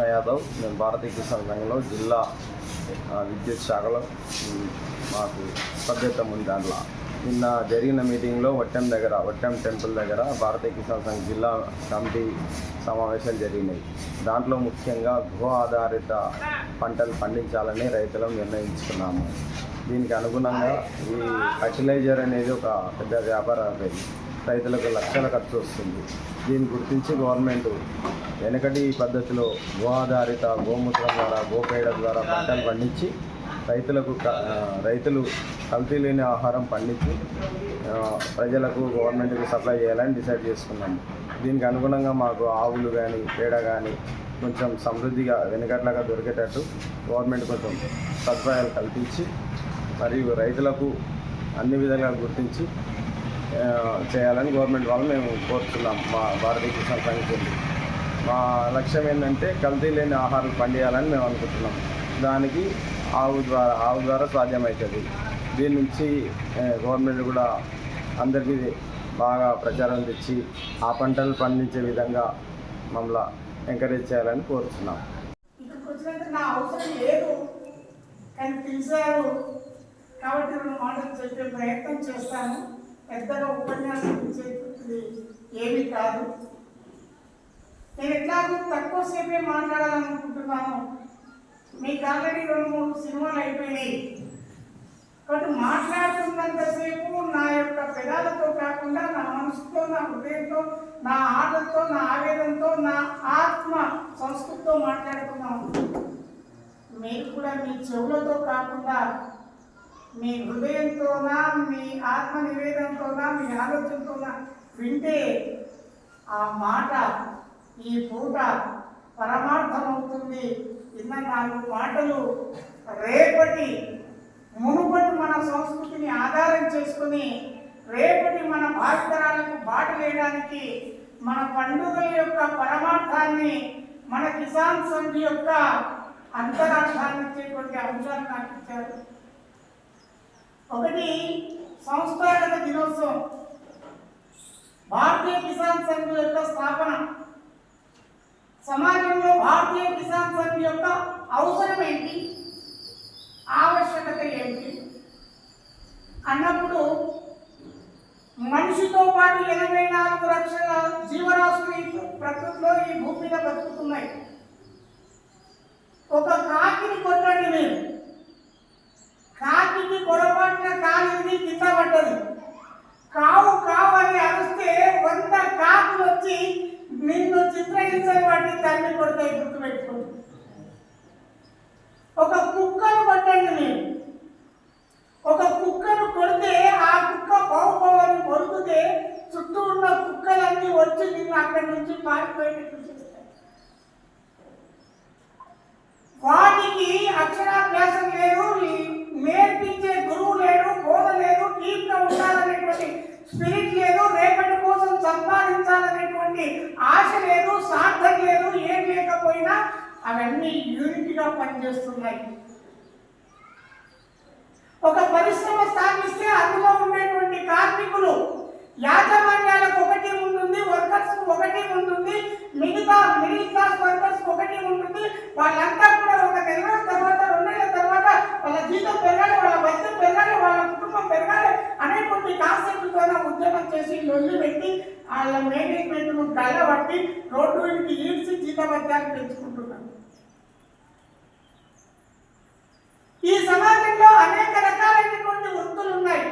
కృష్ణ యాదవ్ నేను భారతీయ కిసాన్ సంఘంలో జిల్లా విద్యుత్ శాఖలో మాకు సభ్యత్వం ఉంది దాంట్లో. నిన్న జరిగిన మీటింగ్లో వట్టెం దగ్గర వట్టెం టెంపుల్ దగ్గర భారతీయ కిసాన్ సంఘ్ జిల్లా కమిటీ సమావేశాలు జరిగినాయి. దాంట్లో ముఖ్యంగా గృహ ఆధారిత పంటలు పండించాలని రైతులు నిర్ణయించుకున్నాము. దీనికి అనుగుణంగా ఈ ఫర్టిలైజర్ అనేది ఒక పెద్ద వ్యాపార రైతులకు లక్షల ఖర్చు వస్తుంది. దీన్ని గుర్తించి గవర్నమెంట్ వెనకటి పద్ధతిలో గో ఆధారిత గోమూత్రం ద్వారా గోపేడ ద్వారా పంటలు పండించి రైతులకు క- రైతులు కల్తీ లేని ఆహారం పండించి ప్రజలకు గవర్నమెంట్కి సప్లై చేయాలని డిసైడ్ చేసుకున్నాము. దీనికి అనుగుణంగా మాకు ఆవులు కానీ పేడ కానీ కొంచెం సమృద్ధిగా వెనుకట్లాగా దొరికేటట్టు గవర్నమెంట్ కొంచెం సదుపాయాలు కల్పించి మరియు రైతులకు అన్ని విధాలుగా గుర్తించి చేయాలని గవర్నమెంట్ వాళ్ళు మేము కోరుతున్నాం మా భారతీయ కిసాన్ సంఘ మా లక్ష్యం ఏంటంటే కల్తీ లేని ఆహారం పండియాలని మేము అనుకుంటున్నాం. దానికి ఆవు ద్వారా ఆవు ద్వారా సాధ్యమవుతుంది. దీని నుంచి గవర్నమెంట్ కూడా అందరికీ బాగా ప్రచారం తెచ్చి ఆ పంటలు పండించే విధంగా మమ్మల్ని ఎంకరేజ్ చేయాలని కోరుతున్నాం. ఇక్కడికి నా అవసరం లేదు. కానీ పిలిచారు. కాబట్టి రెండు మాటలు చెప్పే ప్రయత్నం చేస్తాను. పెద్దగా ఉపన్యాసం ఇచ్చేది ఏమీ కాదు. నేను ఎట్లాగో తక్కువసేపే మాట్లాడాలనుకుంటున్నాను. మీకు ఆల్రెడీ రెండు మూడు సినిమాలు అయిపోయినాయి. కాబట్టి మాట్లాడుతున్నంతసేపు నా యొక్క పెదాలతో కాకుండా నా మనసుతో నా హృదయంతో నా ఆటతో నా ఆవేదంతో నా ఆత్మ సంస్కృతితో మాట్లాడుతున్నాను. మీరు కూడా మీ చెవులతో కాకుండా మీ హృదయంతోనా మీ ఆత్మ నివేదనతోనా మీ ఆలోచనతోనా వింటే ఆ మాట ఈ పూట పరమార్థమవుతుంది ఇన్న నాలుగు మాటలు రేపటి మునుపటి మన సంస్కృతిని ఆధారం చేసుకుని రేపటి మన భావితరాలకు బాట వేయడానికి మన పండుగల యొక్క పరమార్థాన్ని మన కిసాన్ సంఘ్ యొక్క అంతరార్థాన్ని ఇచ్చేటువంటి అంశాలు నాకు ఇచ్చారు. ఒకటి సంస్థాగత దినోత్సవం. భారతీయ కిసాన్ సంఘ్ యొక్క స్థాపన. సమాజంలో భారతీయ కిసాన్ సంఘ్ యొక్క అవసరం ఏంటి? ఆవశ్యకత ఏంటి? అన్నప్పుడు మనిషితో పాటు ఎనభై నాలుగు లక్షల జీవరాశులు ఈ ప్రకృతిలో ఈ భూమి మీద బతుకుతున్నాయి. ఒక కాకిని కొట్టండి మీరు. కాకికి పొరపాటున కాలు కింద పడ్డది కావు కావు అని అరిస్తే వంద కాకులు వచ్చి నిన్ను చిత్రహింసలు పట్టి తల్లి కొడతాయి గుర్తుపెట్టుకోండి ఒక కుక్కను పట్టండి మీరు ఒక కుక్కను కొడితే ఆ కుక్క పోవని కొరుకుతే చుట్టూ ఉన్న కుక్కలన్నీ వచ్చి నిన్ను అక్కడి నుంచి పారిపోయేటట్టు చేస్తాయి వాటికి అక్షరాభ్యాసం లేదు ఈ నేర్పించే గురువు లేడు బోధ లేదు టీంలో ఉండాలనేటువంటి స్పిరిట్ లేదు రేపటి కోసం సంపాదించాలనేటువంటి ఆశ లేదు సార్థం లేదు ఏం లేకపోయినా అవన్నీ యూనిట్గా పనిచేస్తున్నాయి. ఒక పరిశ్రమ స్థాపిస్తే అందులో ఉండేటువంటి కార్మికులు యాజమాన్యాలకు ఒకటి ఉంటుంది వర్కర్స్ ఒకటి ఉంటుంది మిగతా మిడిల్ క్లాస్ వర్కర్స్ ఒకటి ఉంటుంది. వాళ్ళంతా కూడా ఒక నెల తర్వాత రెండు నెలల తర్వాత వాళ్ళ జీతం పెరగాలి వాళ్ళ వైద్యం పెరగాలి వాళ్ళ కుటుంబం పెరగాలి అనేటువంటి కాన్సెప్ట్తో ఉద్యమం చేసి లొల్లు పెట్టి వాళ్ళ మేనేజ్మెంట్ను కళ్ళబట్టి రోడ్డు వెనక్కి ఈడ్చి జీతభత్యాలు పెంచుకుంటుంది ఈ సమాజంలో అనేక రకాలైనటువంటి వృత్తులు ఉన్నాయి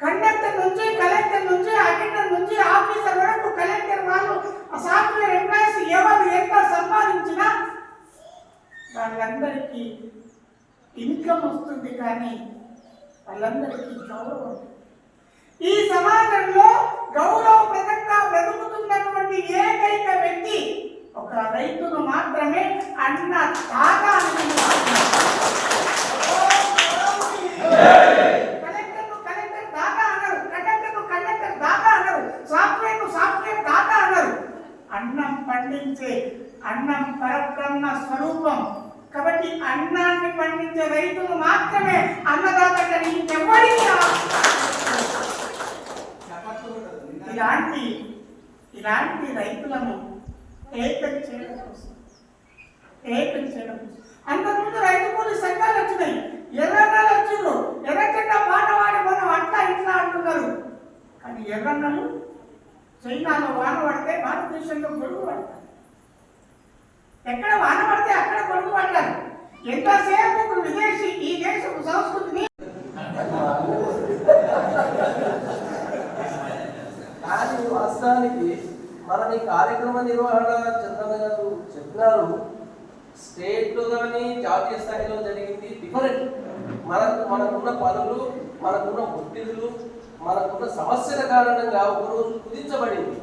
కండక్టర్ నుంచి కలెక్టర్ నుంచి అటెండర్ నుంచి ఆఫీసర్ వరకు కలెక్టర్ వాళ్ళు సాఫ్ట్వేర్ ఎంప్లాయీస్ ఎవరు ఎంత సంపాదించినా వాళ్ళందరికీ ఇన్కమ్ వస్తుంది కానీ వాళ్ళందరికీ గౌరవం. ఈ సమాజంలో గౌరవప్రదంగా బ్రతుకుతున్నటువంటి ఏకైక వ్యక్తి ఒక రైతును మాత్రమే అన్న తాగా కలెక్టర్ను కలెక్టర్ దాకా అన్నారు కండక్టర్ను కండక్టర్ దాకా అన్నారు సాఫ్ట్వేర్ను సాఫ్ట్వేర్ దాకా అన్నారు అన్నం పండించే అన్నం పరబ్రహ్మ స్వరూపం కాబట్టి అన్నాన్ని పండించే రైతులు మాత్రమే అన్నదాత ఇంకెవ్వరికి ఇలాంటి ఇలాంటి రైతులను ఏకం చేయడం కోసం ఏకం చేయడం కోసం. అంతకుముందు రైతు కూలి సంఘాలు వచ్చినాయి. ఎర్రన్నలు వచ్చిండ్రు. ఎర్రచెట్ట పాట వాడి మనం అట్లా ఇట్లా అంటున్నారు. కానీ ఎర్రన్నలు చైనాలో వాన పడితే భారతదేశంలో గొడుగు పడతారు ఎక్కడ వాన పడితే అక్కడ గొడుగు పడతారు ఎంతసేపు ఒక విదేశీ ఈ దేశపు సంస్కృతిని ప్రస్తుతానికి మన మనం ఈ కార్యక్రమ నిర్వహణ చంద్రన్న గారు చెప్పినారు. స్టేట్లో కానీ జాతీయ స్థాయిలో జరిగింది డిఫరెంట్ మనకు మనకున్న పనులు మనకున్న ఒత్తిడులు మనకున్న సమస్యల కారణంగా ఒకరోజు కుదించబడింది.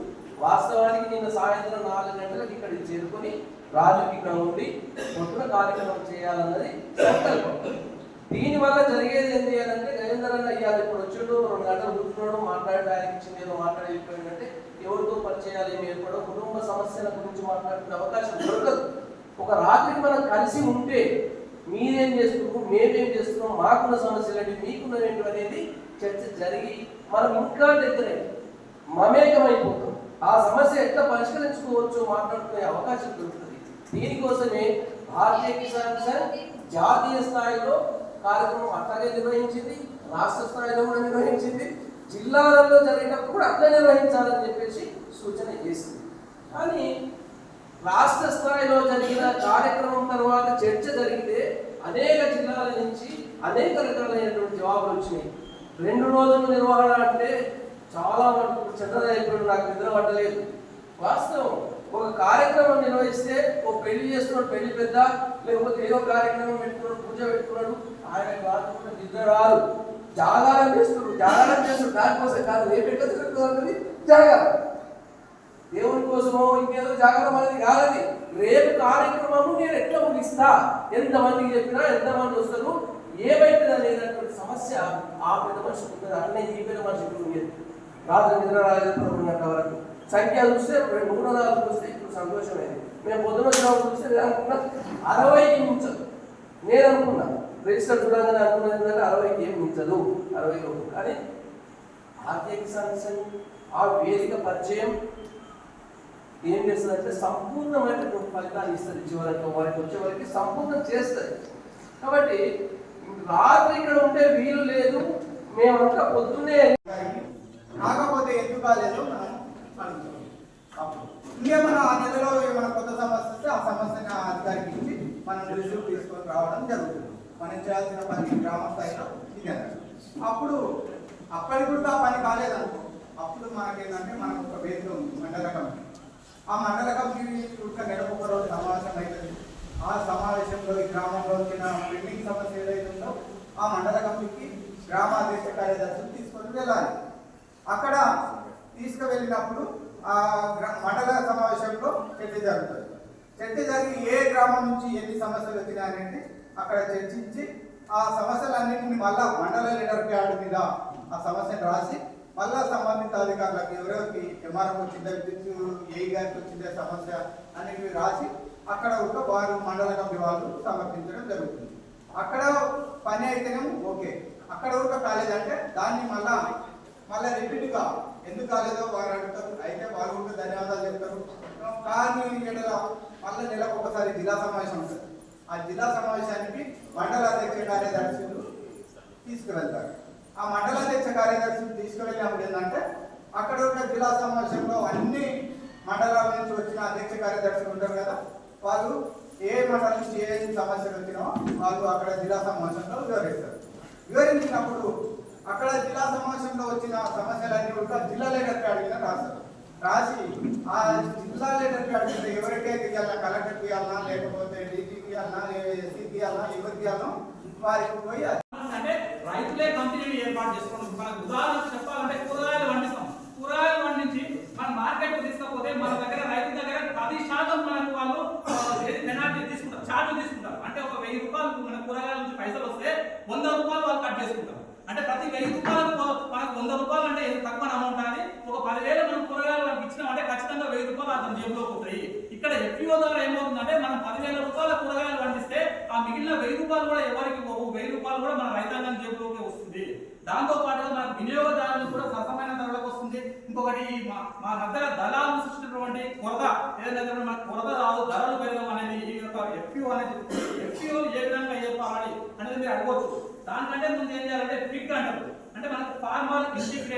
వాస్తవానికి నిన్న సాయంత్రం నాలుగు గంటలకు ఇక్కడికి చేరుకొని రాజుకి ఇక్కడ ఉండి పొట్టున కార్యక్రమం చేయాలన్నది సంకల్పం. దీని వల్ల జరిగేది ఏంటి అని అంటే గజేందర్ అన్న ఇవాళ ఇప్పుడు వచ్చాడు రెండు గంటలు కూర్చున్నాడు మాట్లాడి ఆయనకి ఇచ్చింది ఏదో ఎవరితో పరిచయాలు ఏమి ఏర్పడో కుటుంబ సమస్యల గురించి మాట్లాడుకునే అవకాశం దొరకదు. ఒక రాత్రి మనం కలిసి ఉంటే మీరేం చేస్తున్నారు మేమేం చేస్తున్నాం మాకున్న సమస్యలు ఏంటి మీకున్న ఏంటి అనేది చర్చ జరిగి మనం ఇంకా దగ్గరే మమేకమైపోతాం. ఆ సమస్య ఎట్లా పరిష్కరించుకోవచ్చు మాట్లాడుకునే అవకాశం దొరుకుతుంది. దీనికోసమే భారతీయ కిసాన్ సంఘ్ జాతీయ స్థాయిలో కార్యక్రమం అట్లాగే నిర్వహించింది రాష్ట్ర స్థాయిలో కూడా నిర్వహించింది జిల్లాలలో జరిగినప్పుడు కూడా అట్లా నిర్వహించాలని చెప్పేసి సూచన చేసింది. కానీ రాష్ట్ర స్థాయిలో జరిగిన కార్యక్రమం తర్వాత చర్చ జరిగితే అనేక జిల్లాల నుంచి అనేక రకాలైనటువంటి జవాబులు వచ్చినాయి. రెండు రోజుల నిర్వహణ అంటే చాలా వరకు చెడ్డదైపోయి నాకు నిద్ర పట్టలేదు వాస్తవం ఒక కార్యక్రమం నిర్వహిస్తే ఓ పెళ్ళి చేస్తున్నాడు పెళ్ళి పెద్ద లేకపోతే ఏదో కార్యక్రమం పెట్టుకున్నాడు పూజ పెట్టుకున్నాడు ఆయన కాకుండా నిద్ర రాదు. జాగారం చేస్తున్నారు జాగారం చేస్తున్నాడు దానికోసం కాదు రేపు ఎక్కడ తిరుగుతుంది జాగారం. దేవుని కోసమో ఇంకేదో జాగ్రత్త అనేది కాదని రేపు కార్యక్రమము నేను ఎట్లా ముగిస్తా? ఎంతమందికి చెప్పినా ఎంతమంది వస్తారు? ఏమైతుంది లేదన్నటువంటి సమస్య ఆ పెద్ద మనిషికి ఉంటుంది అట్లనే ఈ పెద్ద మనిషికి ఉండేది. రాత్రి నిద్ర రాజేంద్ర వరకు. సంఖ్య చూస్తే రెండు మూడు నాలుగు చూస్తే ఇప్పుడు సంతోషమైంది. మేము పొద్దున చూస్తే అనుకున్నా అరవై మించదు నేను అనుకున్నాను రిజిస్టర్ చూడగానే అనుకున్నది ఏంటంటే అరవైకి ఏం మించదు అరవై లోపు కానీ ఆర్థిక సంఘం ఆ వేదిక పరిచయం ఏం చేస్తుందంటే సంపూర్ణమైన ఫలితాన్ని ఇస్తుంది. చివరికి వారికి వచ్చే వరకు సంపూర్ణం చేస్తుంది. కాబట్టి రాత్రి ఇక్కడ ఉంటే వీలు లేదు మేమంతా పొద్దున్నే కాకపోతే ఎందుకు కాలేదు మనం అనుకుంటాం ఆ నెలలో ఏమైనా కొత్త సమస్య వస్తే ఆ సమస్యని అధికారికి మనం రిజ్యూమ్ తీసుకొని రావడం జరుగుతుంది. మనం పని గ్రామ స్థాయిలో ఇది అప్పుడు అప్పటికి కూడా ఆ పని కాలేదనుకో అప్పుడు మనకేంటంటే మనకు ఒక వేదిక ఉంది మండల కమిటీ ఆ మండల కమిటీ ఒక రోజు సమావేశం అవుతుంది ఆ సమావేశంలో ఈ గ్రామంలో వచ్చిన పెండింగ్ సమస్య ఏదైతే ఉందో ఆ మండల కమిటీకి గ్రామాధ్యక్ష కార్యదర్శులు తీసుకొని వెళ్ళాలి. అక్కడ తీసుకువెళ్ళినప్పుడు ఆ గ్రా- మండల సమావేశంలో చర్చ జరుగుతుంది. చర్చ జరిగి ఏ గ్రామం నుంచి ఎన్ని సమస్యలు వచ్చినాయనేది అక్కడ చర్చించి ఆ సమస్యలన్నింటినీ మళ్ళా మండల లీడర్ ప్యాడ్ మీద ఆ సమస్యను రాసి మళ్ళా సంబంధిత అధికారులకు ఎవరెవరికి ఎంఆర్ఓ వచ్చిందే విద్యుత్ ఏ గారికి వచ్చిందే సమస్య అనేవి రాసి అక్కడ ఒక వారు మండల కమిటీ వాళ్ళు సమర్పించడం జరుగుతుంది. అక్కడ పని అయితేనేమో ఓకే. అక్కడ ఒక కాలేజ్ అంటే దాన్ని మళ్ళా మళ్ళీ రిపీట్గా ఎందుకు కాలేదో వారు అడుగుతారు. అయితే వారు కూడా ధన్యవాదాలు చెప్తారు. కానీ ఎడల మళ్ళీ నెలకు ఒకసారి జిల్లా సమావేశం ఉంటుంది. ఆ జిల్లా సమావేశానికి మండల అధ్యక్ష కార్యదర్శులు తీసుకువెళ్తారు. ఆ మండల అధ్యక్ష కార్యదర్శులు తీసుకువెళ్ళినప్పుడు ఏంటంటే అక్కడ ఉన్న జిల్లా సమావేశంలో అన్ని మండలాల నుంచి వచ్చిన అధ్యక్ష కార్యదర్శులు ఉంటారు కదా వాళ్ళు ఏ మండలం నుంచి ఏ సమస్యలు వచ్చినా వాళ్ళు అక్కడ జిల్లా సమావేశంలో వివరిస్తారు. వివరించినప్పుడు అక్కడ జిల్లా సమావేశంలో వచ్చిన సమస్యలన్నీ కూడా జిల్లా లీడర్కి అడిగిన రాస్తారు. రాసి ఆ జిల్లా లీడర్కి అడిగిన ఎవరికైతే ఇవ్వాలన్నా కలెక్టర్కి ఇవ్వాలన్నా లేకపోతే డీజీ వారికి పోయి అంటే రైతులే కంపెనీలు ఏర్పాటు చేసుకుంటాం మనకు ఉదాహరణ చెప్పాలంటే కూరగాయలు పండిస్తాం. కూరగాయలు పండించి మన మార్కెట్ తీసుకపోతే మన దగ్గర రైతు దగ్గర పది శాతం మనకు వాళ్ళు పెనాల్టీ తీసుకుంటారు. ఛార్జ్ తీసుకుంటారు. అంటే ఒక వెయ్యి రూపాయలు మన కూరగాయల నుంచి పైసలు వస్తే వంద రూపాయలు వాళ్ళు కట్ చేసుకుంటారు. అంటే ప్రతి వెయ్యి రూపాయలకు మనకు వంద రూపాయలు అంటే తక్కువ అమౌంట్ అని ఒక పదివేలు మనం కూరగాయలు మనకి ఇచ్చినామంటే ఖచ్చితంగా వెయ్యి రూపాయలు అతని జేబులోకి పోతాయి ఇక్కడ ఎఫ్ఈఓ ద్వారా ఏమవుతుందంటే మనం పదివేల రూపాయల మిగిలిన వెయ్యి రూపాయలు కూడా ఎవరికి పోవు. వెయ్యి రూపాయలు కూడా మన రైతాంగం జేబులోకి వస్తుంది. దాంతో పాటుగా మన వినియోగదారులు కూడా సరసమైన ధరలకు వస్తుంది. ఇంకొకటి మా మా దళాలు సృష్టించినటువంటి కొరత ఏదైతే మనకు కొరత రాదు ధరలు పెరగడం అనేది ఈ యొక్క ఎఫ్పిఓ అనేది ఎఫ్పిఓ ఏ విధంగా చెప్పాలి అనేది మీరు అడగవచ్చు. దానికంటే ముందు ఏం చేయాలంటే ఫిగ్ అంటారు. అంటే మనకు ఫార్మర్ ఇంటిగ్రేటెడ్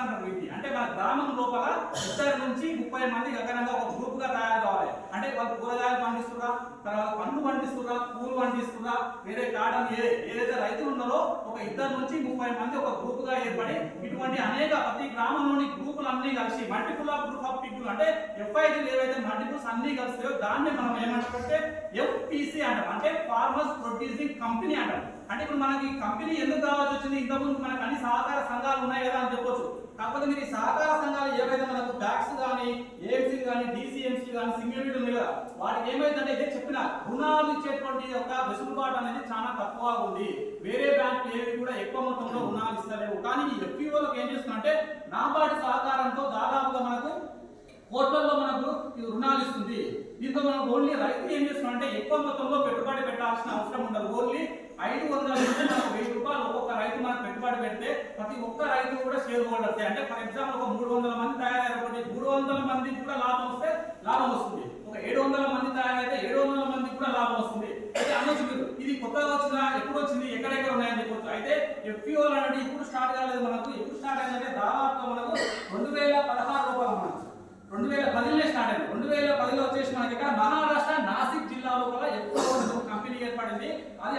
గ్రూప్స్ అంటారు అంటే మన గ్రామం లోపల ఇద్దరు నుంచి ముప్పై మంది గగనంగా ఒక గ్రూప్గా తయారు కావాలి. అంటే వాళ్ళు కూరగాయలు పండిస్తురా తర్వాత పండ్లు పండిస్తురా పూలు పండిస్తురా వేరే కాటన్ ఏ ఏదైతే రైతులు ఉన్నారో ఒక ఇద్దరు నుంచి ముప్పై మంది ఒక గ్రూప్గా ఏర్పడి ఇటువంటి అనేక ప్రతి గ్రామంలోని గ్రూపులు అన్ని కలిసి multiple of group of people అంటే ఎఫ్ఐజీలు ఏవైతే మల్టిపుల్స్ అన్ని కలిస్తాయో దాన్ని మనం ఏమంటామంటే ఎఫ్పిసి అంటాం. అంటే ఫార్మర్స్ ప్రొడ్యూసింగ్ కంపెనీ అంటాం. అంటే ఇప్పుడు మనకి కంపెనీ ఎందుకు కావాల్సి వచ్చింది? ఇంతకుముందు మనకు అన్ని సహకార సంఘాలు ఉన్నాయి కదా అని చెప్పొచ్చు. కాకపోతే మీరు ఈ సహకార సంఘాలు ఏవైతే మనకు బ్యాక్స్ కానీ ఏఎంసీ కానీ డిసిఎంసీ కానీ సింగిల్ విడ్ ఉంది కదా వాటికి ఏమైందంటే ఇదే చెప్పిన రుణాలు ఇచ్చేటువంటి ఒక వెసులుబాటు అనేది చాలా తక్కువగా ఉంది. వేరే బ్యాంకులు ఏవి కూడా ఎక్కువ మొత్తంలో రుణాలు ఇస్తలేవు. కానీ ఈ ఎఫ్పిఓలకు ఏం చేస్తుందంటే నాబార్డు సహకారంతో దాదాపుగా మనకు కోట్లలో మనకు రుణాలు ఇస్తుంది. దీంతో మనం ఓన్లీ రైతు ఏం చేస్తున్నాం అంటే ఎక్కువ మొత్తంలో పెట్టుబడి పెట్టాల్సిన అవసరం ఉండదు. ఓన్లీ ఐదు వందల నుంచి మనకు వెయ్యి రూపాయలు ఒక్కొక్క రైతు మనకు పెట్టుబడి పెడితే ప్రతి ఒక్క రైతు కూడా షేర్ హోల్డర్స్ అంటే ఫర్ ఎగ్జాంపుల్ ఒక మూడు వందల మంది తయారైనటువంటి మూడు వందల మందికి కూడా లాభం వస్తే లాభం వస్తుంది. ఒక ఏడు వందల మంది తయారైతే ఏడు వందల మందికి కూడా లాభం వస్తుంది. అయితే అనొచ్చు మీరు ఇది కొత్తగా వచ్చిందా ఎప్పుడు వచ్చింది ఎక్కడెక్కడ ఉన్నాయని చెప్పొచ్చు. అయితే ఎఫ్పిఓ అనేది ఇప్పుడు స్టార్ట్ కాలేదు మనకు. ఎప్పుడు స్టార్ట్ అయిందంటే దాదాపు మనకు రెండు వేల పదహారు రూపాయలు మనకు రెండు వేల పదిలోనే స్టార్ట్ అయింది. రెండు వేల పదిలో వచ్చేసి మనకి ఇక్కడ మహారాష్ట్ర నాసిక్ జిల్లాలో కూడా ఎక్కువ కంపెనీ ఏర్పడింది. అది